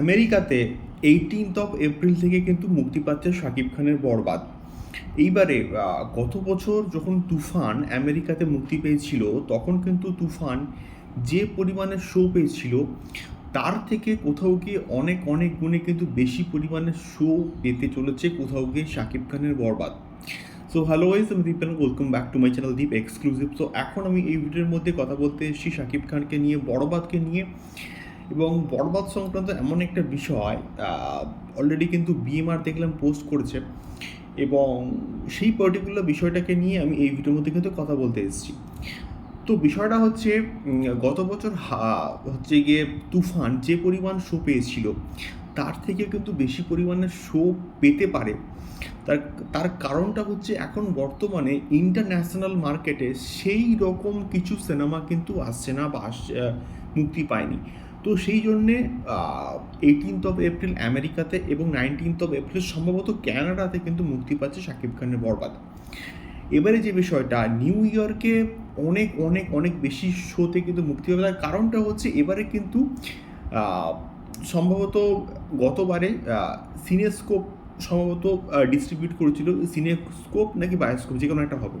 আমেরিকাতে eighteenth of April থেকে কিন্তু মুক্তি পাচ্ছে শাকিব খানের বরবাদ। এইবারে গত বছর যখন তুফান আমেরিকাতে মুক্তি পেয়েছিল, তখন কিন্তু তুফান যে পরিমাণে শো পেয়েছিল, তার থেকে কোথাও গিয়ে অনেক অনেক গুণে কিন্তু বেশি পরিমাণে শো পেতে চলেছে কোথাও গিয়ে শাকিব খানের বরবাদ। সো হ্যালো ওয়াইজ আমি Deep welcome back to my channel Deep exclusive so এখন আমি এই ভিডিওর মধ্যে কথা বলতে এসেছি শাকিব খানকে নিয়ে, বরবাদকে নিয়ে। এবং বরবাদ সংক্রান্ত এমন একটা বিষয় অলরেডি কিন্তু বিএমআর দেখলাম পোস্ট করেছে এবং সেই পার্টিকুলার বিষয়টাকে নিয়ে আমি এই ভিডিওর মধ্যে কিন্তু কথা বলতে এসেছি। তো বিষয়টা হচ্ছে গত বছর হচ্ছে গিয়ে তুফান যে পরিমাণ শো পেয়েছিল, তার থেকে কিন্তু বেশি পরিমাণে শো পেতে পারে। তার তার কারণটা হচ্ছে এখন বর্তমানে ইন্টারন্যাশনাল মার্কেটে সেই রকম কিছু সিনেমা কিন্তু আসছে না বা মুক্তি পায়নি। তো সেই জন্যে এইটিনথ অফ এপ্রিল আমেরিকাতে এবং নাইনটিনথ অফ এপ্রিল সম্ভবত ক্যানাডাতে কিন্তু মুক্তি পাচ্ছে শাকিব খানের বরবাদ। এবারে যে বিষয়টা, নিউ ইয়র্কে অনেক অনেক অনেক বেশি শোতে কিন্তু মুক্তি পাবে। তার কারণটা হচ্ছে এবারে কিন্তু সম্ভবত গতবারে সিনেস্কোপ সম্ভবত ডিস্ট্রিবিউট করেছিল। সিনেস্কোপ নাকি বায়োস্কোপ যে কোনো একটা হবে।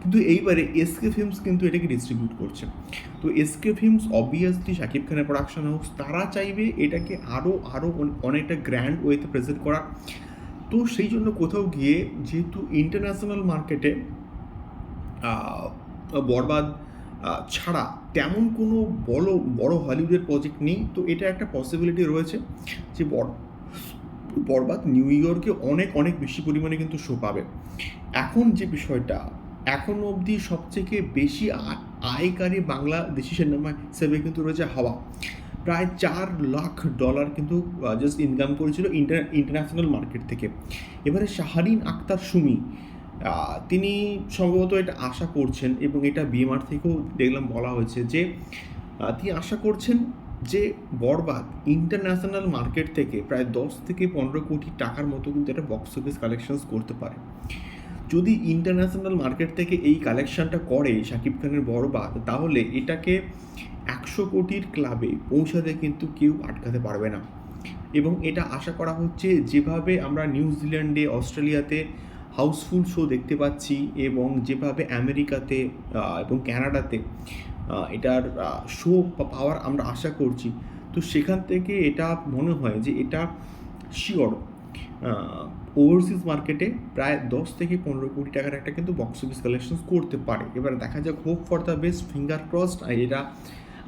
কিন্তু এইবারে এসকে ফিল্মস কিন্তু এটাকে ডিস্ট্রিবিউট করছে। তো এসকে ফিল্মস অবভিয়াসলি শাকিব খানের প্রোডাকশন হাউস তারা চাইবে এটাকে আরও আরও অনেকটা গ্র্যান্ড ওয়েতে প্রেজেন্ট করা। তো সেই জন্য কোথাও গিয়ে যেহেতু ইন্টারন্যাশনাল মার্কেটে বরবাদ ছাড়া তেমন কোনো বড় বড় হলিউডের প্রজেক্ট নেই। তো এটা একটা পসিবিলিটি রয়েছে যে বর, বরবাদ নিউ ইয়র্কে অনেক অনেক বেশি পরিমাণে কিন্তু শো পাবে। এখন যে বিষয়টা এখনও অবধি সবথেকে বেশি আয়কারী বাংলাদেশি সিনেমা হিসেবে কিন্তু রয়েছে হাওয়া। প্রায় চার লাখ ডলার কিন্তু জাস্ট ইনকাম করেছিল ইন্টার ইন্টারন্যাশনাল মার্কেট থেকে। এবারে শাহারিন আক্তার সুমি তিনি সম্ভবত এটা আশা করছেন এবং এটা বিএমআর থেকেও দেখলাম বলা হয়েছে যে তিনি আশা করছেন যে বরবাদ ইন্টারন্যাশনাল মার্কেট থেকে প্রায় দশ থেকে পনেরো কোটি টাকার মতো কিন্তু এটা বক্স অফিস কালেকশনস করতে পারে। যদি ইন্টারন্যাশনাল মার্কেট থেকে এই কালেকশনটা করে শাকিব খানের বরবাদ তাহলে এটাকে একশো কোটির ক্লাবে পৌঁছাতে কিন্তু কেউ আটকাতে পারবে না। এবং এটা আশা করা হচ্ছে যেভাবে আমরা নিউজিল্যান্ডে অস্ট্রেলিয়াতে হাউসফুল শো দেখতে পাচ্ছি এবং যেভাবে আমেরিকাতে এবং ক্যানাডাতে এটার শো পাওয়ার আমরা আশা করছি, তো সেখান থেকে এটা মনে হয় যে এটা শিওর ওভারসিজ মার্কেটে প্রায় দশ থেকে পনেরো কোটি টাকার একটা কিন্তু বক্স অফিস কালেকশন করতে পারে। এবার দেখা যাক hope for the best finger crossed এটা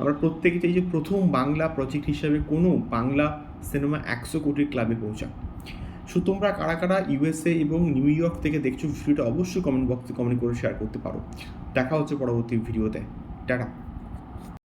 আমরা প্রত্যেকে চাই যে প্রথম বাংলা প্রজেক্ট হিসাবে কোনো বাংলা সিনেমা একশো কোটির ক্লাবে পৌঁছাক। সো তোমরা কারা কারা ইউএসএ এবং নিউ ইয়র্ক থেকে দেখছ ভিডিওটা অবশ্যই কমেন্ট বক্সে কমেন্ট করে শেয়ার করতে পারো। দেখা হচ্ছে পরবর্তী ভিডিওতে টাটা।